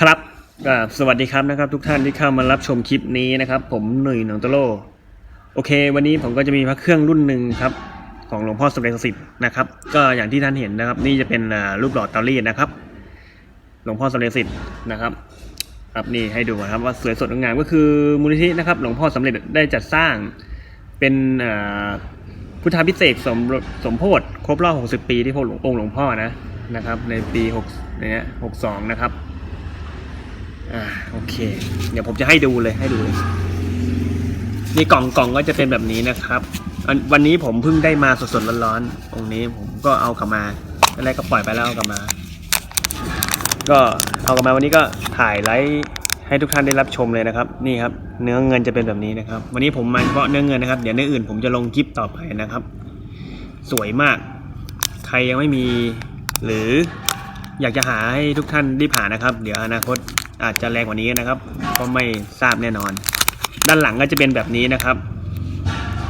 ครับสวัสดีครับนะครับทุกท่านที่เข้ามารับชมคลิปนี้นะครับ ผมหนุ่ยหนองตะโลโอเค วันนี้ผมก็จะมีพระเครื่องรุ่นหนึ่งครับของหลวงพ่อสมเด็จศักดิ์สิทธิ์นะครับ ก็อย่างที่ท่านเห็นนะครับ นี่จะเป็นรูปหล่อเตารีดนะครับ หลวงพ่อสมเด็จศักดิ์สิทธิ์นะครับครับนี่ให้ดูนะครับว่าสวยสดงดงามก็คือมูลนิธินะครับ หลวงพ่อสำเร็จได้จัดสร้างเป็นพุทธาพิเศษสมสมโพธิครบรอบ 60 ปีที่พระหลวงองค์หลวงพ่อนะนะครับ ในปี6เนี่ย62 นะครับ อ่าโอเค เดี๋ยวผมจะให้ดูเลยให้ดูเลยนี่กล่องกล่องก็จะเป็นแบบนี้นะครับวันนี้ผมเพิ่งได้มาสดๆร้อนๆตรงนี้ผมก็เอากลับมาอนแรกก็ปล่อยไปแล้วเอากลับมา ก็เอากลับมาวันนี้ก็ถ่ายไลฟ์ให้ทุกท่านได้รับชมเลยนะครับ นี่ครับ เนื้อเงินจะเป็นแบบนี้นะครับ วันนี้ผมมาเฉพาะเนื้อเงินนะครับ เดี๋ยวเนื้ออื่นผมจะลงคลิปต่อไปนะครับ สวยมาก ใครยังไม่มี หรืออยากจะหาให้ทุกท่านรีบหานะครับ เดี๋ยวอนาคต อาจจะแรงกว่านี้นะครับก็ไม่ทราบแน่นอน ด้านหลังก็จะเป็นแบบนี้นะครับ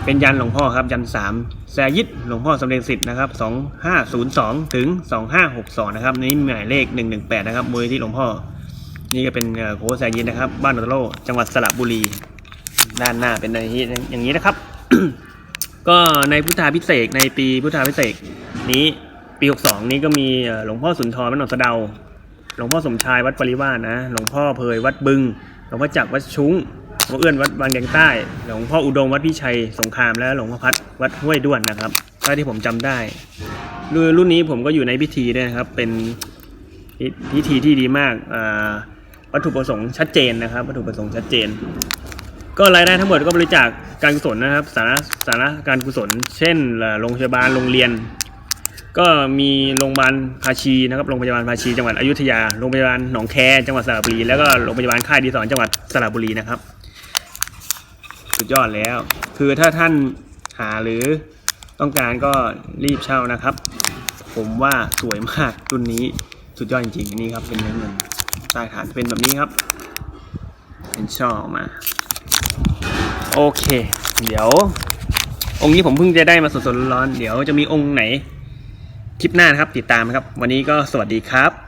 เป็นยันหลวงพ่อครับยันสามแซยิดหลวงพ่อสำเร็จสิทธิ์นะครับสองห้าศูนย์สองถึงสองห้าหกสองนะครับนี่หมายเลขหนึ่งหนึ่งแปดนะครับมูลที่หลวงพ่อ นี่ก็เป็นโคแซยิดนะครับ บ้านโนโลจังหวัดสระบุรี ด้านหน้าเป็นอย่างนี้นะครับ ก็ในพุทธาพิเศษในปีพุทธาพิเศษนี้ปี 62 นี้ก็มีหลวงพ่อสุนทรวัดหนองสะเดา หลวงพ่อสมชายวัดปริวาสนะ หลวงพ่อเพยวัดบึง หลวงพ่อจักรวัดชุ้ง หลวงพ่อเอื้อนวัดบางแดงใต้ หลวงพ่ออุดมวัดพิชัยสงคราม และหลวงพ่อพัดวัดห้วยด้วนนะครับเท่าที่ผมจำได้รุ่นนี้ผมก็อยู่ในพิธีด้วยนะครับ เป็นพิธีที่ดีมากวัตถุประสงค์ชัดเจนนะครับ วัตถุประสงค์ชัดเจน ก็รายได้ทั้งหมดก็บริจาคการกุศลนะครับ สาระสาระการกุศล เช่นเอ่อโรงพยาบาลโรงเรียน ก็มีโรงพยาบาลภาชีนะครับโรงพยาบาลภาชีจังหวัดอยุธยาโรงพยาบาลหนองแคจังหวัดสระบุรีแล้วก็โรงพยาบาลค่ายดีสอนจังหวัดสระบุรีนะครับ สุดยอดแล้ว คือถ้าท่านหาหรือต้องการก็รีบเช่านะครับ ผมว่าสวยมากรุ่นนี้สุดยอดจริงๆนี่ครับเป็นเนื้อเงินใต้ฐานเป็นแบบนี้ครับ เป็นช่อออกมา โอเค เดี๋ยว องค์นี้ผมเพิ่งจะได้มาสดๆร้อนๆเดี๋ยวจะมีองค์ไหน คลิปหน้านะครับ ติดตามนะครับ วันนี้ก็สวัสดีครับ